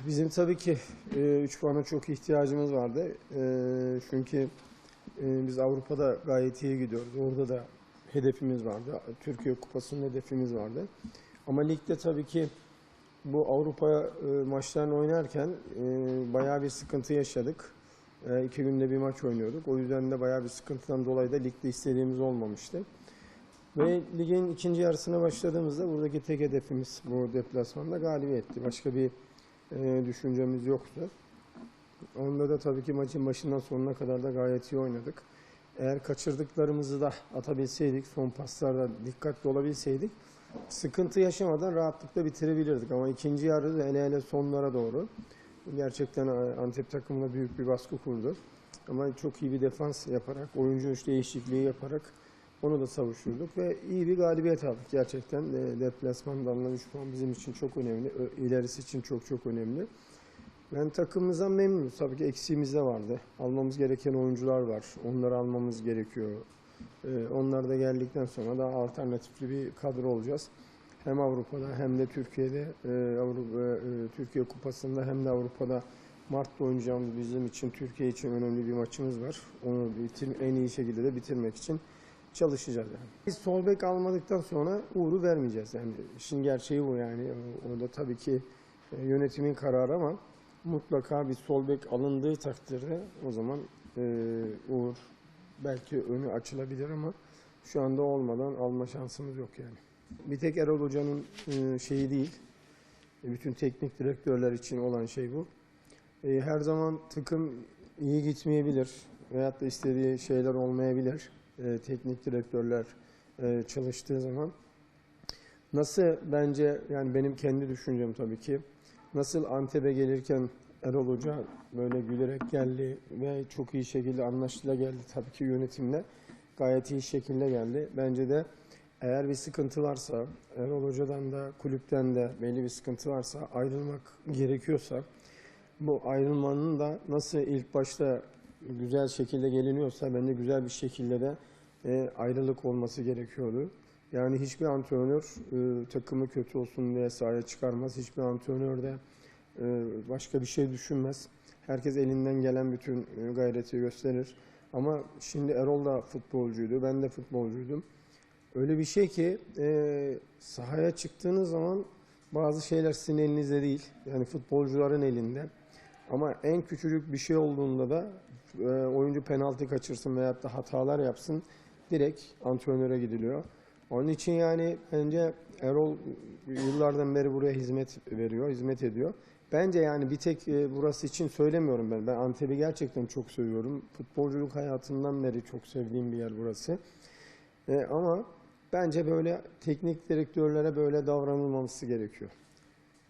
Bizim tabii ki 3 puana çok ihtiyacımız vardı. E, çünkü e, biz Avrupa'da gayet iyi gidiyoruz. Orada da hedefimiz vardı. Türkiye Kupası'nın hedefimiz vardı. Ama ligde tabii ki bu Avrupa e, maçlarını oynarken e, bayağı bir sıkıntı yaşadık. E, iki günde bir maç oynuyorduk. O yüzden de bayağı bir sıkıntıdan dolayı da ligde istediğimiz olmamıştı. Ve ligin ikinci yarısına başladığımızda buradaki tek hedefimiz bu deplasmanda galibiyetti. Başka bir e, düşüncemiz yoktu. Onda da tabii ki maçın başından sonuna kadar da gayet iyi oynadık. Eğer kaçırdıklarımızı da atabilseydik, son paslarda dikkatli olabilseydik sıkıntı yaşamadan rahatlıkla bitirebilirdik. Ama ikinci yarı hele hele sonlara doğru gerçekten e, Antep takımına büyük bir baskı kurdu. Ama çok iyi bir defans yaparak, oyuncu değişikliği yaparak onu da savuşturduk ve iyi bir galibiyet aldık. Gerçekten e, deplasmanda alınan 3 puan bizim için çok önemli. İlerisi için çok çok önemli. Ben takımımızdan memnunum. Tabii ki eksiğimiz de vardı. Almamız gereken oyuncular var. Onları almamız gerekiyor. Ee, onlar da geldikten sonra daha alternatifli bir kadro olacağız. Hem Avrupa'da hem de Türkiye'de e, Avrupa e, Türkiye Kupası'nda hem de Avrupa'da Mart'ta oynayacağımız bizim için Türkiye için önemli bir maçımız var. Onu bitir, en iyi şekilde de bitirmek için çalışacağız yani. Biz sol bek almadıktan sonra Uğur'u vermeyeceğiz. Yani işin gerçeği bu yani. O da tabii ki e, yönetimin kararı ama mutlaka bir sol bek alındığı takdirde o zaman e, Uğur belki önü açılabilir ama şu anda olmadan alma şansımız yok yani. Bir tek Erol Hoca'nın e, şeyi değil. E, Bütün teknik direktörler için olan şey bu. E, Her zaman takım iyi gitmeyebilir veyahut da istediği şeyler olmayabilir. E, Teknik direktörler e, çalıştığı zaman. Nasıl bence yani benim kendi düşüncem tabii ki nasıl Antep'e gelirken Erol Hoca böyle gülerek geldi ve çok iyi şekilde anlaşıyla geldi tabii ki yönetimle gayet iyi şekilde geldi. Bence de eğer bir sıkıntı varsa Erol Hoca'dan da kulüpten de belli bir sıkıntı varsa ayrılmak gerekiyorsa bu ayrılmanın da nasıl ilk başta güzel şekilde geliniyorsa bence güzel bir şekilde de e, ayrılık olması gerekiyordu. Yani hiçbir antrenör e, takımı kötü olsun diye sahaya çıkarmaz. Hiçbir antrenör de e, başka bir şey düşünmez. Herkes elinden gelen bütün e, gayreti gösterir. Ama şimdi Erol da futbolcuydu, ben de futbolcuydum. Öyle bir şey ki e, sahaya çıktığınız zaman bazı şeyler sizin elinizde değil. Yani futbolcuların elinde. Ama en küçücük bir şey olduğunda da e, oyuncu penaltı kaçırsın veyahut da hatalar yapsın direkt antrenöre gidiliyor. Onun için yani bence Erol yıllardan beri buraya hizmet veriyor, hizmet ediyor. Bence yani bir tek e, burası için söylemiyorum ben. Ben Antep'i gerçekten çok seviyorum. Futbolculuk hayatımdan beri çok sevdiğim bir yer burası. E, ama bence böyle teknik direktörlere böyle davranılmaması gerekiyor.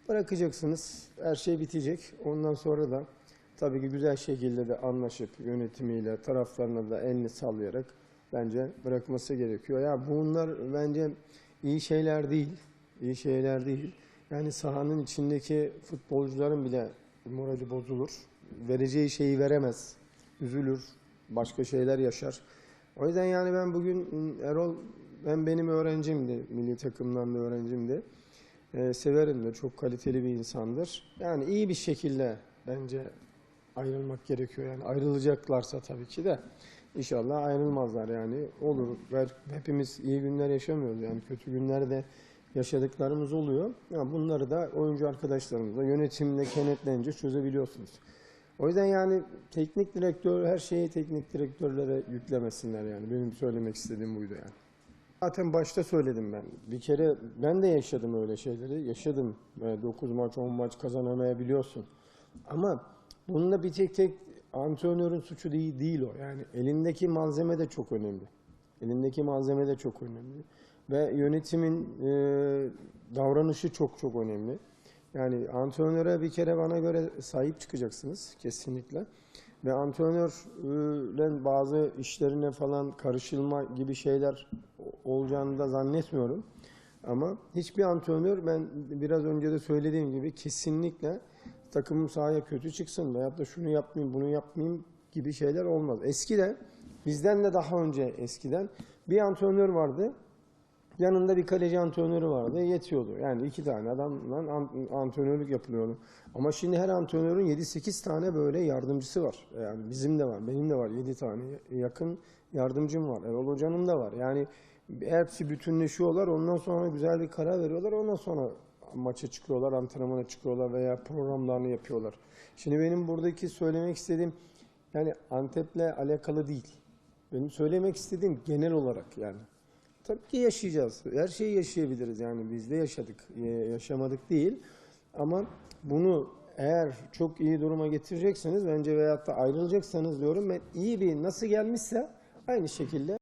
Bırakacaksınız, her şey bitecek. Ondan sonra da tabii ki güzel şekilde de anlaşıp yönetimiyle, taraflarına da elini sallayarak bence bırakması gerekiyor. Ya bunlar bence iyi şeyler değil, iyi şeyler değil. Yani sahanın içindeki futbolcuların bile morali bozulur. Vereceği şeyi veremez, üzülür, başka şeyler yaşar. O yüzden yani ben bugün Erol, ben benim öğrencimdi, milli takımdan da öğrencimdi. Ee, severim de çok kaliteli bir insandır. Yani iyi bir şekilde bence ayrılmak gerekiyor. Yani ayrılacaklarsa tabii ki de inşallah ayrılmazlar yani. Olur. Hepimiz iyi günler yaşamıyoruz. Yani kötü günler de yaşadıklarımız oluyor. Yani bunları da oyuncu arkadaşlarımızla yönetimle kenetlenince çözebiliyorsunuz. O yüzden yani teknik direktör her şeyi teknik direktörlere yüklemesinler yani. Benim söylemek istediğim buydu yani. Zaten başta söyledim ben. Bir kere ben de yaşadım öyle şeyleri. Yaşadım. 9 maç, 10 maç kazanamayabiliyorsun. Ama bununla bir tek tek antrenörün suçu değil, değil o. Yani elindeki malzeme de çok önemli. Elindeki malzeme de çok önemli. Ve yönetimin e, davranışı çok çok önemli. Yani antrenöre bir kere bana göre sahip çıkacaksınız kesinlikle. Ve antrenörün bazı işlerine falan karışılma gibi şeyler olacağını da zannetmiyorum. Ama hiçbir antrenör ben biraz önce de söylediğim gibi kesinlikle takımım sahaya kötü çıksın veyahut da şunu yapmayayım bunu yapmayayım gibi şeyler olmaz. Eskiden bizden de daha önce eskiden bir antrenör vardı. Yanında bir kaleci antrenörü vardı. Yetiyordu. Yani iki tane adamla an- antrenörlük yapılıyordu. Ama şimdi her antrenörün 7-8 tane böyle yardımcısı var. Yani bizim de var, benim de var 7 tane yakın yardımcım var. Erol Hoca'nın da var. Yani hepsi bütünleşiyorlar. Ondan sonra güzel bir karar veriyorlar. Ondan sonra maça çıkıyorlar, antrenmana çıkıyorlar veya programlarını yapıyorlar. Şimdi benim buradaki söylemek istediğim yani Antep'le alakalı değil. Benim söylemek istediğim genel olarak yani. Tabii ki yaşayacağız. Her şeyi yaşayabiliriz yani biz de yaşadık. Ee, Yaşamadık değil. Ama bunu eğer çok iyi duruma getirecekseniz bence veyahut da ayrılacaksanız diyorum ben iyi bir nasıl gelmişse aynı şekilde